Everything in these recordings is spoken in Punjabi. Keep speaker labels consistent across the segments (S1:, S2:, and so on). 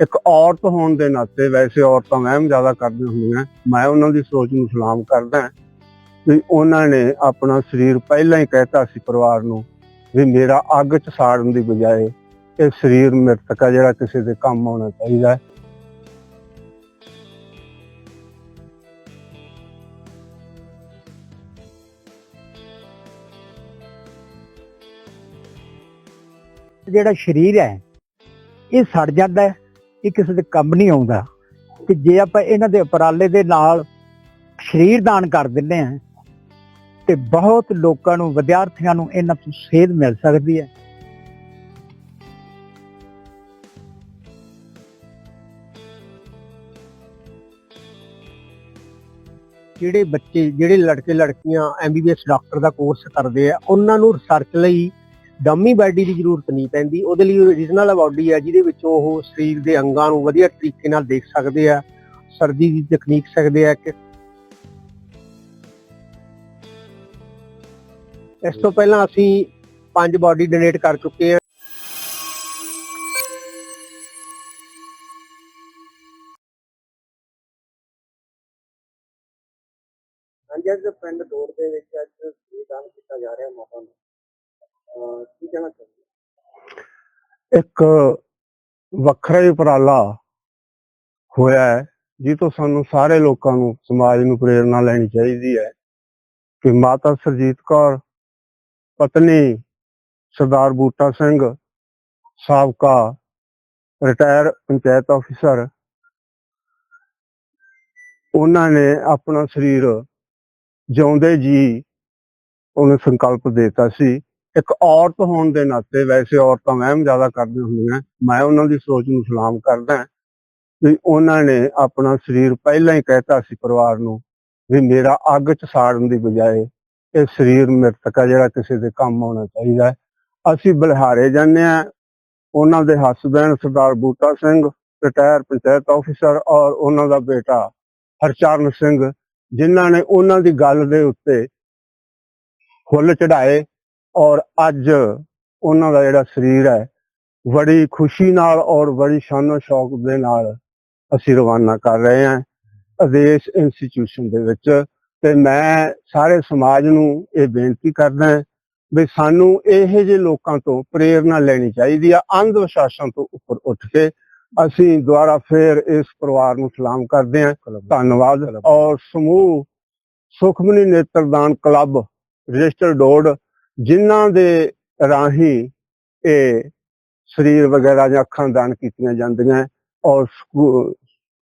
S1: ਇੱਕ ਔਰਤ ਹੋਣ ਦੇ ਨਾਤੇ ਵੈਸੇ ਔਰਤਾਂ ਵਹਿਮ ਜ਼ਿਆਦਾ ਕਰਦੀਆਂ ਹੁੰਦੀਆਂ। ਮੈਂ ਉਹਨਾਂ ਦੀ ਸੋਚ ਨੂੰ ਸਲਾਮ ਕਰਦਾ ਵੀ ਉਹਨਾਂ ਨੇ ਆਪਣਾ ਸਰੀਰ ਪਹਿਲਾਂ ਹੀ ਕਹਿਤਾ ਸੀ ਪਰਿਵਾਰ ਨੂੰ ਵੀ ਮੇਰਾ ਅੱਗ 'ਚ ਸਾੜਨ ਦੀ ਬਜਾਏ ਇਹ ਸਰੀਰ ਮ੍ਰਿਤਕ ਆ, ਜਿਹੜਾ ਕਿਸੇ ਦੇ ਕੰਮ ਆਉਣਾ ਚਾਹੀਦਾ ਹੈ।
S2: ਜਿਹੜਾ ਸਰੀਰ ਹੈ, ਇਹ ਸੜ ਜਾਂਦਾ ਹੈ। ਇਹ ਕਿਸੇ ਦੇ ਕੰਮ ਨਹੀਂ ਆਉਂਦਾ। ਕਿ ਜੇ ਆਪਾਂ ਇਹਨਾਂ ਦੇ ਉਪਰਾਲੇ ਦੇ ਨਾਲ ਸਰੀਰ ਦਾਨ ਕਰ ਦਿੰਦੇ ਹਾਂ, ਤੇ ਬਹੁਤ ਲੋਕਾਂ ਨੂੰ, ਵਿਦਿਆਰਥੀਆਂ ਨੂੰ ਇਹਨਾਂ ਤੋਂ ਸੇਧ ਮਿਲ ਸਕਦੀ ਹੈ।
S3: ਜਿਹੜੇ ਬੱਚੇ, ਜਿਹੜੇ ਲੜਕੇ ਲੜਕੀਆਂ ਐਮਬੀਬੀਐਸ ਡਾਕਟਰ ਦਾ ਕੋਰਸ ਕਰਦੇ ਆ, ਉਹਨਾਂ ਨੂੰ ਰਿਸਰਚ ਲਈ ਡੰਮੀ ਬਾਡੀ ਦੀ ਜ਼ਰੂਰਤ ਨਹੀਂ ਪੈਂਦੀ। ਉਹਦੇ ਲਈ ਓਰੀਜਨਲ ਬਾਡੀ ਆ, ਜਿਹਦੇ ਵਿੱਚ ਉਹ ਸਰੀਰ ਦੇ ਅੰਗਾਂ ਨੂੰ ਵਧੀਆ ਤਰੀਕੇ ਨਾਲ ਦੇਖ ਸਕਦੇ ਆ ਸਰਜਰੀ ਦੀ ਤਕਨੀਕ ਸਕਦੇ ਆ ਕਿ ਇਸ ਤੋਂ ਪਹਿਲਾਂ ਅਸੀਂ ਪੰਜ ਬਾਡੀ ਡੋਨੇਟ ਕਰ ਚੁੱਕੇ ਹਾਂ ਹਾਂਜੀ, ਅੱਜ ਪਿੰਡ ਦੌੜ ਦੇ ਵਿੱਚ ਅੱਜ ਸਰੀਰਦਾਨ ਕੀਤਾ ਜਾ ਰਿਹਾ ਮਾਤਾ ਨੂੰ ਕੀ ਕਹਿਣਾ ਚਾਹੁੰਦੇ
S1: ਇੱਕ ਵੱਖਰਾ ਹੀ ਉਪਰਾਲਾ ਹੋਇਆ ਹੈ ਜਿਸ ਤੋਂ ਸਾਨੂੰ ਸਾਰੇ ਲੋਕਾਂ ਨੂੰ, ਸਮਾਜ ਨੂੰ ਪ੍ਰੇਰਣਾ ਲੈਣੀ ਚਾਹੀਦੀ ਹੈ ਕਿ ਮਾਤਾ ਸਰਜੀਤ ਕੌਰ, ਪਤਨੀ ਸਰਦਾਰ ਬੂਟਾ ਸਿੰਘ, ਸਾਬਕਾ ਰਿਟਾਇਰ ਪੰਚਾਇਤ ਅਫਸਰ ਉਹਨਾਂ ਨੇ ਆਪਣਾ ਸਰੀਰ ਜਿਉਂਦੇ ਜੀ, ਉਹਨੇ ਸੰਕਲਪ ਦਿੱਤਾ ਸੀ। ਇੱਕ ਔਰਤ ਹੋਣ ਦੇ ਨਾਤੇ ਵੈਸੇ ਔਰਤਾਂ ਵਹਿਮ ਜ਼ਿਆਦਾ ਕਰਦੀਆਂ ਹੁੰਦੀਆਂ। ਮੈਂ ਉਹਨਾਂ ਦੀ ਸੋਚ ਨੂੰ ਸਲਾਮ ਕਰਦਾ ਵੀ ਉਹਨਾਂ ਨੇ ਆਪਣਾ ਸਰੀਰ ਪਹਿਲਾਂ ਹੀ ਕਹਿਤਾ ਸੀ ਪਰਿਵਾਰ ਨੂੰ ਵੀ ਮੇਰਾ ਅੱਗ 'ਚ ਸਾੜਨ ਦੀ ਬਜਾਏ ਇਹ ਸਰੀਰ ਮ੍ਰਿਤਕ ਆ, ਜਿਹੜਾ ਕਿਸੇ ਦੇ ਕੰਮ ਆਉਣਾ ਚਾਹੀਦਾ ਹੈ। ਅਸੀਂ ਬਲਿਹਾਰੇ ਜਾਂਦੇ ਆ ਉਹਨਾਂ ਦੇ ਹਸਬੈਂਡ ਸਰਦਾਰ ਬੂਟਾ ਸਿੰਘ, ਰਿਟਾਇਰ ਪੰਚਾਇਤ ਅਫਸਰ ਔਰ ਉਹਨਾਂ ਦਾ ਬੇਟਾ ਹਰਚਰਨ ਸਿੰਘ, ਜਿਨ੍ਹਾਂ ਨੇ ਉਹਨਾਂ ਦੀ ਗੱਲ ਦੇ ਉੱਤੇ ਫੁੱਲ ਚੜਾਏ ਔਰ ਅੱਜ ਉਹਨਾਂ ਦਾ ਜਿਹੜਾ ਸਰੀਰ ਹੈ ਬੜੀ ਖੁਸ਼ੀ ਨਾਲ ਔਰ ਬੜੀ ਸ਼ਾਨੋ ਸ਼ੌਕ ਦੇ ਨਾਲ ਅਸੀਂ ਰਵਾਨਾ ਕਰ ਰਹੇ ਹਾਂ ਆਦੇਸ਼ ਇੰਸਟੀਚਿਊਸ਼ਨ ਦੇ ਵਿੱਚ ਤੇ ਮੈਂ ਸਾਰੇ ਸਮਾਜ ਨੂੰ ਇਹ ਬੇਨਤੀ ਕਰਦਾ ਹਾਂ ਵੀ ਸਾਨੂੰ ਇਹੋ ਜਿਹੇ ਲੋਕਾਂ ਤੋਂ ਪ੍ਰੇਰਣਾ ਲੈਣੀ ਚਾਹੀਦੀ ਆ ਅੰਧ ਵਿਸ਼ਵਾਸਾਂ ਤੋਂ ਉੱਪਰ ਉੱਠ ਕੇ ਅਸੀਂ ਦੁਆਰਾ ਫੇਰ ਇਸ ਪਰਿਵਾਰ ਨੂੰ ਸਲਾਮ ਕਰਦੇ ਹਾਂ। ਧੰਨਵਾਦ। ਔਰ ਸਮੂਹ ਸੁਖਮਨੀ ਨੇਤਰਦਾਨ ਕਲੱਬ ਰਜਿਸਟਰ ਡੋਡ ਜਿਨ੍ਹਾਂ ਦੇ ਰਾਹੀਂ ਇਹ ਸਰੀਰ ਵਗੈਰਾ ਜਾਂ ਅੱਖਾਂ ਦਾਨ ਕੀਤੀਆਂ ਜਾਂਦੀਆਂ ਔਰ ਸਕੂ-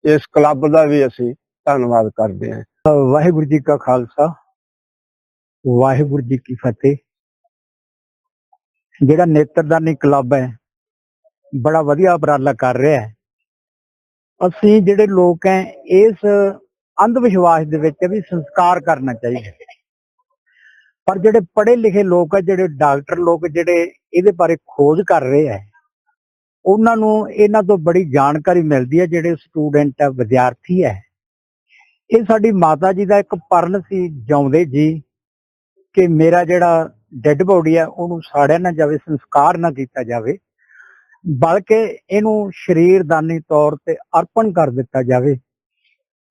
S1: ਇਸ ਕਲੱਬ ਦਾ ਵੀ ਅਸੀਂ ਧੰਨਵਾਦ ਕਰਦੇ ਹਾਂ।
S2: ਵਾਹਿਗੁਰੂ ਜੀ ਕਾ ਖਾਲਸਾ, ਵਾਹਿਗੁਰੂ ਜੀ ਕੀ ਫਤਿਹ। ਜਿਹੜਾ ਨੇਤਰਦਾਨੀ ਕਲੱਬ ਹੈ, ਬੜਾ ਵਧੀਆ ਉਪਰਾਲਾ ਕਰ ਰਿਹਾ ਹੈ। ਅਸੀਂ ਜਿਹੜੇ ਲੋਕ ਹੈ, ਇਸ ਅੰਧ ਵਿਸ਼ਵਾਸ ਦੇ ਵਿੱਚ ਵੀ ਸੰਸਕਾਰ ਕਰਨਾ ਚਾਹੀਦਾ ਪਰ ਜਿਹੜੇ ਪੜ੍ਹੇ ਲਿਖੇ ਲੋਕ ਹੈ ਜਿਹੜੇ ਡਾਕਟਰ ਲੋਕ ਜਿਹੜੇ ਇਹਦੇ ਬਾਰੇ ਖੋਜ ਕਰ ਰਹੇ ਹੈ ਉਹਨਾਂ ਨੂੰ ਇਹਨਾਂ ਤੋਂ ਬੜੀ ਜਾਣਕਾਰੀ ਮਿਲਦੀ ਹੈ ਜਿਹੜੇ ਸਟੂਡੈਂਟ ਹੈ ਵਿਦਿਆਰਥੀ ਹੈ ਇਹ ਸਾਡੀ ਮਾਤਾ ਜੀ ਦਾ ਇੱਕ ਪਰਨ ਸੀ ਜਿਉਂਦੇ ਜੀ ਕਿ ਮੇਰਾ ਜਿਹੜਾ ਡੈੱਡ ਬੋਡੀ ਹੈ ਉਹਨੂੰ ਸਾੜਿਆ ਨਾ ਜਾਵੇ, ਸੰਸਕਾਰ ਨਾ ਕੀਤਾ ਜਾਵੇ, ਬਲਕਿ ਇਹਨੂੰ ਸ਼ਰੀਰਦਾਨੀ ਤੌਰ ਤੇ ਅਰਪਣ ਕਰ ਦਿੱਤਾ ਜਾਵੇ।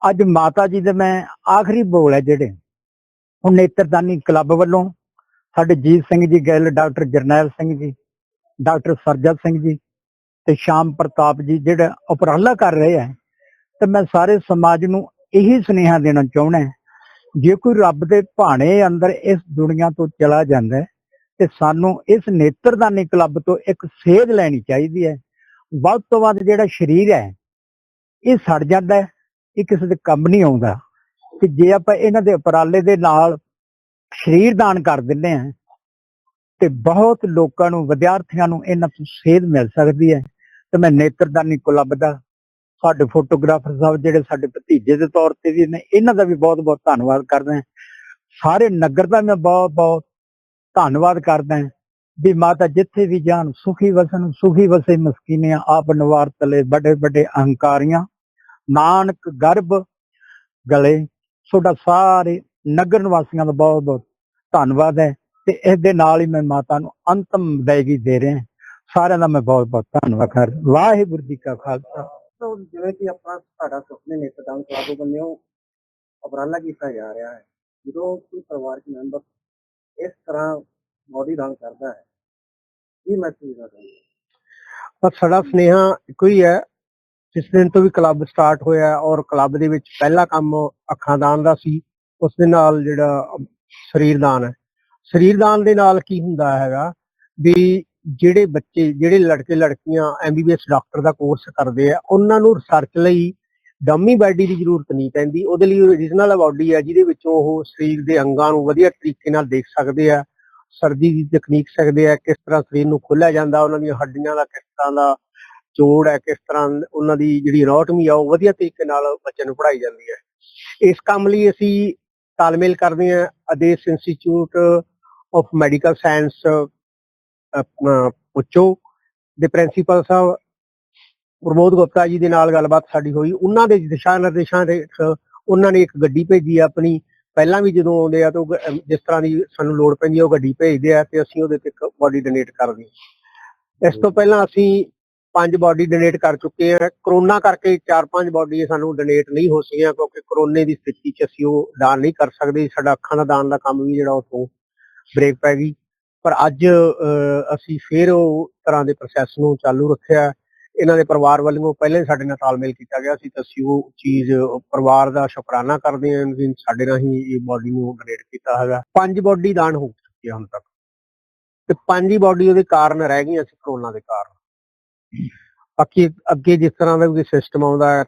S2: ਅੱਜ ਮਾਤਾ ਜੀ ਦੇ ਮੈਂ ਆਖਰੀ ਬੋਲ ਹੈ ਜਿਹੜੇ। ਹੁਣ ਨੇਤਰਦਾਨੀ ਕਲੱਬ ਵੱਲੋਂ ਸਾਡੇ ਜੀਤ ਸਿੰਘ ਜੀ ਗਿੱਲ ਡਾਕਟਰ ਜਰਨੈਲ ਸਿੰਘ ਜੀ, ਡਾਕਟਰ ਸਰਜਤ ਸਿੰਘ ਜੀ ਤੇ ਸ਼ਾਮ ਪ੍ਰਤਾਪ ਜੀ ਜਿਹੜਾ ਉਪਰਾਲਾ ਕਰ ਰਹੇ ਹੈ ਤੇ ਮੈਂ ਸਾਰੇ ਸਮਾਜ ਨੂੰ ਇਹੀ ਸੁਨੇਹਾ ਦੇਣਾ ਚਾਹੁੰਦਾ ਜੇ ਕੋਈ ਰੱਬ ਦੇ ਭਾਣੇ ਅੰਦਰ ਇਸ ਦੁਨੀਆ ਤੋਂ ਚਲਾ ਜਾਂਦਾ ਤੇ ਸਾਨੂੰ ਇਸ ਨੇਤਰਦਾਨੀ ਕਲੱਬ ਤੋਂ ਇੱਕ ਸੇਧ ਲੈਣੀ ਚਾਹੀਦੀ ਹੈ। ਵੱਧ ਤੋਂ ਵੱਧ ਜਿਹੜਾ ਸਰੀਰ ਹੈ, ਇਹ ਸੜ ਜਾਂਦਾ ਇਹ ਕਿਸੇ ਦੇ ਕੰਮ ਨਹੀਂ ਆਉਂਦਾ। ਕਿ ਜੇ ਆਪਾਂ ਇਹਨਾਂ ਦੇ ਉਪਰਾਲੇ ਦੇ ਨਾਲ ਸਰੀਰ ਦਾਨ ਕਰ ਦਿੰਦੇ ਹਾਂ, ਤੇ ਬਹੁਤ ਲੋਕਾਂ ਨੂੰ, ਵਿਦਿਆਰਥੀਆਂ ਨੂੰ ਇਹਨਾਂ ਤੋਂ ਸੇਧ ਮਿਲ ਸਕਦੀ ਹੈ। ਤੇ ਮੈਂ ਨੇਤਰਦਾਨੀ ਕਲੱਬ ਦਾ ਸਾਡੇ ਫੋਟੋਗ੍ਰਾਫਰ ਸਾਹਿਬ ਜਿਹੜੇ ਸਾਡੇ ਭਤੀਜੇ ਦੇ ਤੌਰ ਤੇ ਵੀ ਨੇ, ਇਹਨਾਂ ਦਾ ਵੀ ਬਹੁਤ ਬਹੁਤ ਧੰਨਵਾਦ ਕਰਦਾ ਹਾਂ। ਸਾਰੇ ਨਗਰ ਦਾ ਮੈਂ ਬਹੁਤ ਬਹੁਤ ਧੰਨਵਾਦ ਕਰਦਾ ਹਾਂ ਵੀ ਮਾਤਾ ਜਿੱਥੇ ਵੀ ਜਾਣ, ਸੁਖੀ ਵਸਨ ਸੁਖੀ ਵਸੇ ਮਸਕੀਨਿਆਂ ਆਪ ਨਵਾਰ ਤਲੇ ਵੱਡੇ ਵੱਡੇ ਅਹੰਕਾਰੀਆਂ, ਨਾਨਕ ਗਰਭ ਗਲੇ ਤੁਹਾਡਾ ਸਾਰੇ ਨਗਰ ਨਿਵਾਸੀਆਂ ਦਾ ਬਹੁਤ ਬਹੁਤ ਧੰਨਵਾਦ ਹੈ ਤੇ ਇਸ ਦੇ ਨਾਲ ਹੀ ਮੈਂ ਮਾਤਾ ਨੂੰ ਅੰਤਮ ਵਿਦਾਇਗੀ ਦੇ ਰਿਹਾ ਸਾਰਿਆਂ ਦਾ ਮੈਂ ਬਹੁਤ ਬਹੁਤ ਧੰਨਵਾਦ ਕਰ ਵਾਹਿਗੁਰੂ ਜੀ ਕਾ ਖਾਲਸਾ।
S3: ਤਾਂ ਜਿਵੇਂ ਕਿ ਆਪਾਂ ਸਾਡਾ ਸੁਪਨੇ ਨੇਤਰਦਾਨ ਕਲਾਬੋ ਬੰਨਿਓ ਉਪਰਾਲਾ ਕੀਤਾ ਜਾ ਰਿਹਾ ਹੈ। ਜਦੋਂ ਕੋਈ ਪਰਿਵਾਰਕ ਮੈਂਬਰ ਇਸ ਤਰ੍ਹਾਂ ਬੋਡੀ ਦਾਨ ਕਰਦਾ ਹੈ ਕੀ ਮਹਿਸੂਸ ਕਰਦਾ ਹੈ? ਪਰ ਸਾਡਾ ਸੁਨੇਹਾ ਇੱਕੋ ਹੀ ਹੈ ਜਿਸ ਦਿਨ ਤੋਂ ਵੀ ਕਲੱਬ ਸਟਾਰਟ ਹੋਇਆ ਔਰ ਕਲੱਬ ਦੇ ਵਿੱਚ ਪਹਿਲਾ ਕੰਮ ਅੱਖਾਂ ਦਾਨ ਦਾ ਸੀ, ਉਸ ਦੇ ਨਾਲ ਜਿਹੜਾ ਸਰੀਰ ਦਾਨ ਹੈ। ਸਰੀਰ ਦਾਨ ਦੇ ਨਾਲ ਕੀ ਹੁੰਦਾ ਹੈਗਾ ਵੀ ਜਿਹੜੇ ਬੱਚੇ, ਜਿਹੜੇ ਲੜਕੇ ਲੜਕੀਆਂ ਐਮਬੀਬੀਐਸ ਡਾਕਟਰ ਦਾ ਕੋਰਸ ਕਰਦੇ ਆ, ਉਹਨਾਂ ਨੂੰ ਰਿਸਰਚ ਲਈ ਡੰਮੀ ਬਾਡੀ ਦੀ ਜ਼ਰੂਰਤ ਨਹੀਂ ਪੈਂਦੀ। ਉਹਦੇ ਲਈ ਓਰੀਜਨਲ ਬਾਡੀ ਹੈ ਜਿਹਦੇ ਵਿੱਚ ਉਹ ਸਰੀਰ ਦੇ ਅੰਗਾਂ ਨੂੰ ਵਧੀਆ ਤਰੀਕੇ ਨਾਲ ਦੇਖ ਸਕਦੇ ਆ, ਸਰਦੀ ਦੀ ਤਕਨੀਕ ਸਕਦੇ ਆ, ਕਿਸ ਤਰ੍ਹਾਂ ਸਰੀਰ ਨੂੰ ਖੋਲਿਆ ਜਾਂਦਾ, ਉਹਨਾਂ ਦੀਆਂ ਹੱਡੀਆਂ ਦਾ ਕਿਸ ਤਰ੍ਹਾਂ ਦਾ ਜੋੜ ਹੈ ਕਿਸ ਤਰ੍ਹਾਂ ਉਹਨਾਂ ਦੀ ਜਿਹੜੀ ਅਨਾਟਮੀ ਆ ਉਹ ਵਧੀਆ ਤਰੀਕੇ ਨਾਲ ਬੱਚੇ ਨੂੰ ਪੜ੍ਹਾਈ ਜਾਂਦੀ ਹੈ। ਇਸ ਕੰਮ ਲਈ ਅਸੀਂ ਤਾਲਮੇਲ ਕਰਦੇ ਹਾਂ Adesh institute of medical science ਆਪਣਾ ਪੁੱਚੋ ਦੇ ਪ੍ਰਿੰਸੀਪਲ ਸਾਹਿਬ ਪ੍ਰਮੋਦ ਗੁਪਤਾ ਜੀ ਦੇ ਨਾਲ ਗੱਲਬਾਤ ਸਾਡੀ ਹੋਈ। ਉਹਨਾਂ ਦੇ ਦਿਸ਼ਾ ਨਿਰਦੇਸ਼ਾਂ ਦੇ ਉਹਨਾਂ ਨੇ ਇੱਕ ਗੱਡੀ ਭੇਜੀ ਆ ਆਪਣੀ। ਪਹਿਲਾਂ ਵੀ ਜਦੋਂ ਆਉਂਦੇ ਆ ਤਾਂ ਜਿਸ ਤਰ੍ਹਾਂ ਦੀ ਸਾਨੂੰ ਲੋੜ ਪੈਂਦੀ ਆ ਉਹ ਗੱਡੀ ਭੇਜਦੇ ਆ ਤੇ ਅਸੀਂ ਉਹਦੇ ਤੇ ਇੱਕ ਬਾਡੀ ਡੋਨੇਟ ਕਰਦੇ ਹਾਂ। ਇਸ ਤੋਂ ਪਹਿਲਾਂ ਅਸੀਂ ਪੰਜ ਬਾਡੀ ਡੋਨੇਟ ਕਰ ਚੁੱਕੇ ਆ। ਕਰੋਨਾ ਕਰਕੇ ਚਾਰ ਪੰਜ ਬਾਡੀ ਸਾਨੂੰ ਡੋਨੇਟ ਨਹੀਂ ਹੋ ਸਕੀਆਂ ਕਿਉਂਕਿ ਕਰੋਨੇ ਦੀ ਸਥਿਤੀ 'ਚ ਅਸੀਂ ਉਹ ਦਾਨ ਨਹੀਂ ਕਰ ਸਕਦੇ। ਸਾਡਾ ਅੱਖਾਂ ਦਾ ਦਾਨ ਦਾ ਕੰਮ ਵੀ ਜਿਹੜਾ ਉਥੋਂ ਬ੍ਰੇਕ ਪੈ ਗਈ। ਪਰ ਅੱਜ ਅਸੀਂ ਫੇਰ ਉਹ ਤਰ੍ਹਾਂ ਦੇ ਪ੍ਰੋਸੈਸ ਨੂੰ ਚਾਲੂ ਰੱਖਿਆ। ਇਹਨਾਂ ਦੇ ਪਰਿਵਾਰ ਵੱਲੋਂ ਪਹਿਲਾਂ ਹੀ ਸਾਡੇ ਨਾਲ ਤਾਲਮੇਲ ਕੀਤਾ ਗਿਆ ਸੀ ਤਾਂ ਅਸੀਂ ਉਹ ਚੀਜ਼, ਪਰਿਵਾਰ ਦਾ ਸ਼ੁਕਰਾਨਾ ਕਰਦੇ ਹਾਂ ਕਿ ਸਾਡੇ ਰਾਹੀਂ ਇਹ ਬਾਡੀ ਨੂੰ ਡੋਨੇਟ ਕੀਤਾ ਹੈਗਾ। ਪੰਜ ਬਾਡੀ ਦਾਨ ਹੋ ਚੁੱਕੀ ਹੈ ਹੁਣ ਤੱਕ। ਤੇ ਪੰਜ ਹੀ ਬਾਡੀ ਉਹਦੇ ਕਾਰਨ ਰਹਿ ਗਈਆਂ ਸੀ, ਕਰੋਨਾ ਦੇ ਕਾਰਨ। ਬਾਕੀ ਅੱਗੇ ਜਿਸ ਤਰ੍ਹਾਂ ਦਾ ਵੀ ਸਿਸਟਮ ਆਉਂਦਾ ਹੈ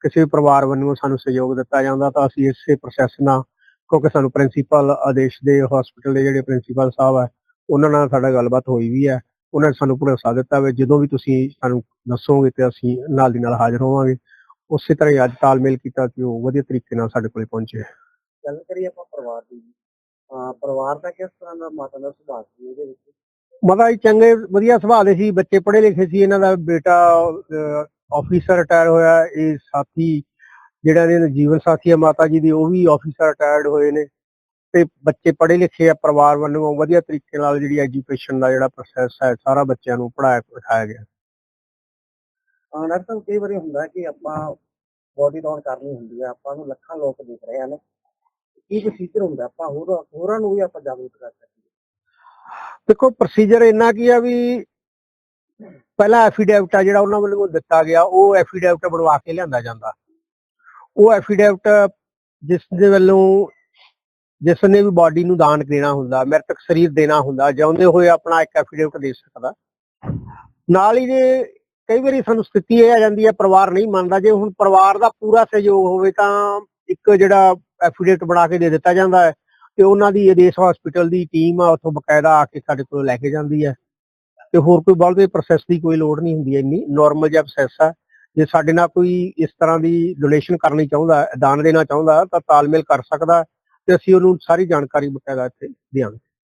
S3: ਕਿਸੇ ਵੀ ਪਰਿਵਾਰ ਵੱਲੋਂ ਸਾਨੂੰ ਸਹਿਯੋਗ ਦਿੱਤਾ ਜਾਂਦਾ ਤਾਂ ਅਸੀਂ ਇਸੇ ਪ੍ਰੋਸੈਸ ਨਾਲ, ਕਿਉਂਕਿ ਸਾਨੂੰ ਪ੍ਰਿੰਸੀਪਲ ਆਦੇਸ਼ ਦੇ ਹਸਪੀਟਲ ਦੇ ਜਿਹੜੇ ਪ੍ਰਿੰਸੀਪਲ ਸਾਹਿਬ ਹੈ, ਉਹਨਾਂ ਨਾਲ ਸਾਡਾ ਗੱਲਬਾਤ ਹੋਈ ਵੀ ਹੈ। ਉਹਨਾਂ ਨੇ ਸਾਨੂੰ ਭਰੋਸਾ ਦਿੱਤਾ ਵੀ ਜਦੋਂ ਵੀ ਤੁਸੀਂ ਸਾਨੂੰ ਦੱਸੋਗੇ ਤੇ ਅਸੀਂ ਨਾਲ ਦੀ ਨਾਲ ਹਾਜ਼ਰ ਹੋਵਾਂਗੇ। ਉਸੇ ਤਰ੍ਹਾਂ ਹੀ ਅੱਜ ਤਾਲਮੇਲ ਕੀਤਾ ਕਿ ਉਹ ਵਧੀਆ ਤਰੀਕੇ ਨਾਲ ਸਾਡੇ ਕੋਲੇ ਪਹੁੰਚੇ ਗੱਲ ਕਰੀਏ ਆਪਾਂ ਪਰਿਵਾਰ ਦੀ ਪਰਿਵਾਰ ਦਾ ਕਿਸ ਤਰ੍ਹਾਂ ਦਾ ਮਾਤਾ ਦਾ ਸੁਭਾਅ ਸੀ ਇਹਦੇ ਵਿੱਚ ਮਾਤਾ ਜੀ ਚੰਗੇ ਵਧੀਆ ਸੁਭਾਅ ਦੇ ਸੀ, ਬੱਚੇ ਪੜ੍ਹੇ ਲਿਖੇ ਸੀ, ਇਹਨਾਂ ਦਾ ਬੇਟਾ ਆਫੀਸਰ ਰਿਟਾਇਰ ਹੋਇਆ, ਇਹ ਸਾਥੀ ਜਿਹੜਾ ਇਹਨਾਂ ਦਾ ਜੀਵਨ ਸਾਥੀ ਹੈ ਮਾਤਾ ਜੀ ਦੀ, ਉਹ ਵੀ ਆਫੀਸਰ ਰਿਟਾਇਰਡ ਹੋਏ ਨੇ ਤੇ ਬੱਚੇ ਪੜ੍ਹੇ ਲਿਖੇ ਆ ਪਰਿਵਾਰ ਵੱਲੋਂ ਵਧੀਆ ਤਰੀਕੇ ਨਾਲ ਜਿਹੜੀ ਐਜੂਕੇਸ਼ਨ ਦਾ ਜਿਹੜਾ ਪ੍ਰੋਸੈਸ ਹੈ, ਸਾਰਾ ਬੱਚਿਆਂ ਨੂੰ ਪੜ੍ਹਾਇਆ ਲਿਖਾਇਆ ਗਿਆ। ਹਾਂ ਡਾਕਟਰ ਕਈ ਵਾਰੀ ਹੁੰਦਾ ਕਿ ਆਪਾਂ ਬੋਡੀ ਡਾਊਨ ਕਰਨੀ ਹੁੰਦੀ ਹੈ ਆਪਾਂ ਨੂੰ ਲੱਖਾਂ ਲੋਕ ਦੇਖ ਰਹੇ ਹਨ। ਕੀ ਪ੍ਰੋਸੀਜਰ ਹੁੰਦਾ, ਆਪਾਂ ਹੋਰ, ਹੋਰਾਂ ਨੂੰ ਵੀ ਆਪਾਂ ਜਾਗਰੂਕ ਕਰ ਸਕਦੇ ਦੇਖੋ ਪ੍ਰੋਸੀਜਰ ਇੰਨਾ ਕੀ ਆ ਵੀ ਪਹਿਲਾ ਐਫੀਡੈਵਿਟ ਆ ਜਿਹੜਾ ਉਹਨਾਂ ਵੱਲੋਂ ਦਿੱਤਾ ਗਿਆ, ਉਹ ਐਫੀਡੈਵਿਟ ਬਣਵਾ ਕੇ ਲਿਆਂਦਾ ਜਾਂਦਾ। ਉਹ ਐਫੀਡੈਵਿਟ ਜਿਸ ਦੇ ਵੱਲੋਂ ਜਿਸ ਨੇ ਵੀ ਬਾਡੀ ਨੂੰ ਦਾਨ ਦੇਣਾ ਹੁੰਦਾ, ਮ੍ਰਿਤਕ ਸਰੀਰ ਦੇਣਾ ਹੁੰਦਾ ਜਿਉਂਦੇ ਹੋਏ ਆਪਣਾ ਇੱਕ ਐਫੀਡੇਵਿਟ ਦੇ ਸਕਦਾ। ਨਾਲ ਹੀ ਜੇ ਕਈ ਵਾਰੀ ਸਾਨੂੰ ਸਥਿਤੀ ਇਹ ਆ ਜਾਂਦੀ ਹੈ, ਪਰਿਵਾਰ ਨਹੀਂ ਮੰਨਦਾ, ਜੇ ਹੁਣ ਪਰਿਵਾਰ ਦਾ ਪੂਰਾ ਸਹਿਯੋਗ ਹੋਵੇ ਤਾਂ ਇੱਕ ਜਿਹੜਾ ਐਫੀਡੇਵਿਟ ਬਣਾ ਕੇ ਦੇ ਦਿੱਤਾ ਜਾਂਦਾ ਹੈ। ਤੇ ਉਹਨਾਂ ਦੀ ਆਦੇਸ਼ ਹਸਪੀਟਲ ਦੀ ਟੀਮ ਆ, ਉੱਥੋਂ ਬਕਾਇਦਾ ਆ ਕੇ ਸਾਡੇ ਕੋਲ ਲੈ ਕੇ ਜਾਂਦੀ ਹੈ ਤੇ ਹੋਰ ਕੋਈ ਬਹੁਤੇ ਪ੍ਰੋਸੈਸ ਦੀ ਕੋਈ ਲੋੜ ਨਹੀਂ ਹੁੰਦੀ ਇੰਨੀ ਨਾਰਮਲ ਜਿਹਾ ਪ੍ਰੋਸੈਸ ਆ। ਜੇ ਸਾਡੇ ਨਾਲ ਕੋਈ ਇਸ ਤਰ੍ਹਾਂ ਦੀ ਡੋਨੇਸ਼ਨ ਕਰਨੀ ਚਾਹੁੰਦਾ, ਦਾਨ ਦੇਣਾ ਚਾਹੁੰਦਾ, ਤਾਂ ਤਾਲਮੇਲ ਕਰ ਸਕਦਾ ਤੇ ਅਸੀਂ ਉਹਨੂੰ ਸਾਰੀ ਜਾਣਕਾਰੀ ਬਕਾਇਦਾ ਇੱਥੇ ਦਿਆਂਗੇ।